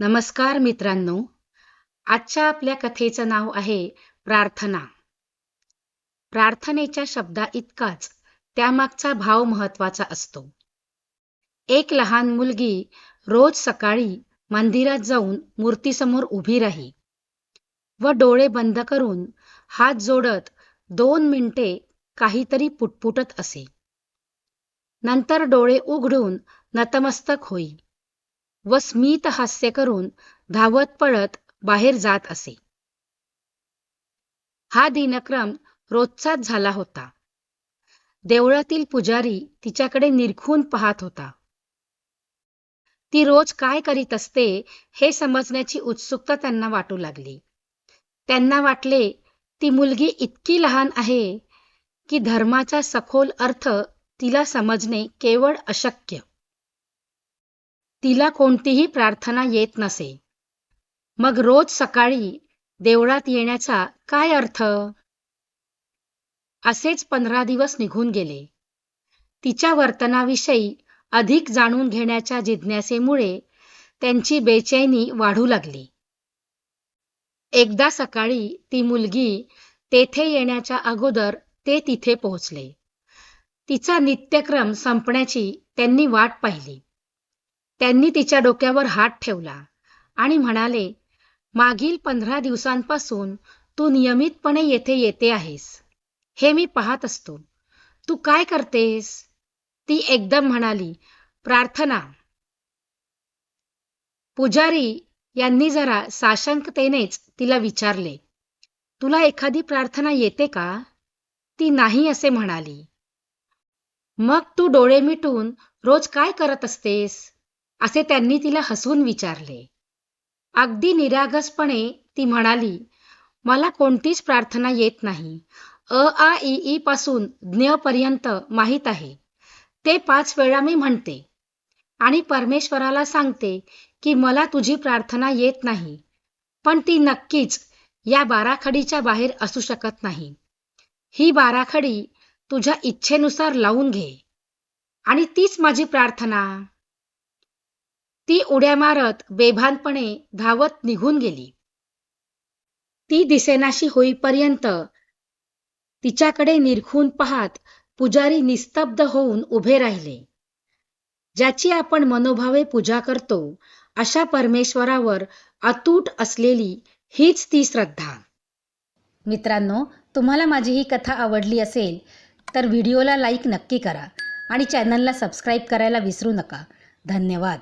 नमस्कार मित्रांनो. आजच्या आपल्या कथेचं नाव आहे प्रार्थना. प्रार्थनेच्या शब्दा इतकाच त्यामागचा भाव महत्त्वाचा असतो. एक लहान मुलगी रोज सकाळी मंदिरात जाऊन मूर्तीसमोर उभी राही व डोळे बंद करून हात जोडत दोन मिनिटे काहीतरी पुटपुटत असे. नंतर डोळे उघडून नतमस्तक होई. व स्मित हास्य करून धावत पळत बाहेर जात असे. हा दिनक्रम रोजचाच झाला होता. देवळातील पुजारी तिच्याकडे निरखून पाहत होता. ती रोज काय करीत असते हे समजण्याची उत्सुकता त्यांना वाटू लागली. त्यांना वाटले ती मुलगी इतकी लहान आहे की धर्माचा सखोल अर्थ तिला समजणे केवळ अशक्य. तिला कोणतीही प्रार्थना येत नसे. मग रोज सकाळी देवळात येण्याचा काय अर्थ? असेच पंधरा दिवस निघून गेले. तिच्या वर्तनाविषयी अधिक जाणून घेण्याच्या जिज्ञासेमुळे त्यांची बेचैनी वाढू लागली. एकदा सकाळी ती मुलगी तेथे येण्याच्या अगोदर ते तिथे पोहोचले. तिचा नित्यक्रम संपण्याची त्यांनी वाट पाहिली. त्यांनी तिच्या डोक्यावर हात ठेवला आणि म्हणाले मागील पंधरा दिवसांपासून तू नियमितपणे येथे येते आहेस. हे मी पाहत असतो. तू काय करतेस? ती एकदम म्हणाली प्रार्थना. पुजारी यांनी जरा साशंकतेनेच तिला विचारले तुला एखादी प्रार्थना येते का? ती नाही असे म्हणाली मग तू डोळे मिटून रोज काय करत असतेस? असे त्यांनी तिला हसून विचारले. अगदी निरागसपणे ती म्हणाली मला कोणतीच प्रार्थना येत नाही. अ आ इ ई पासून ज्ञपर्यंत माहीत आहे. ते पाच वेळा मी म्हणते. आणि परमेश्वराला सांगते की मला तुझी प्रार्थना येत नाही. पण ती नक्कीच या बाराखडीच्या बाहेर असू शकत नाही. ही बाराखडी तुझ्या इच्छेनुसार लावून घे. आणि तीच माझी प्रार्थना. ती उड्या मारत बेभानपणे धावत निघून गेली. ती दिसेनाशी होईपर्यंत तिच्याकडे निरखून पाहत पुजारी निस्तब्ध होऊन उभे राहिले. ज्याची आपण मनोभावे पूजा करतो अशा परमेश्वरावर अतूट असलेली हीच ती श्रद्धा. मित्रांनो तुम्हाला माझी ही कथा आवडली असेल तर व्हिडिओला लाईक नक्की करा आणि चॅनलला सबस्क्राईब करायला विसरू नका. धन्यवाद.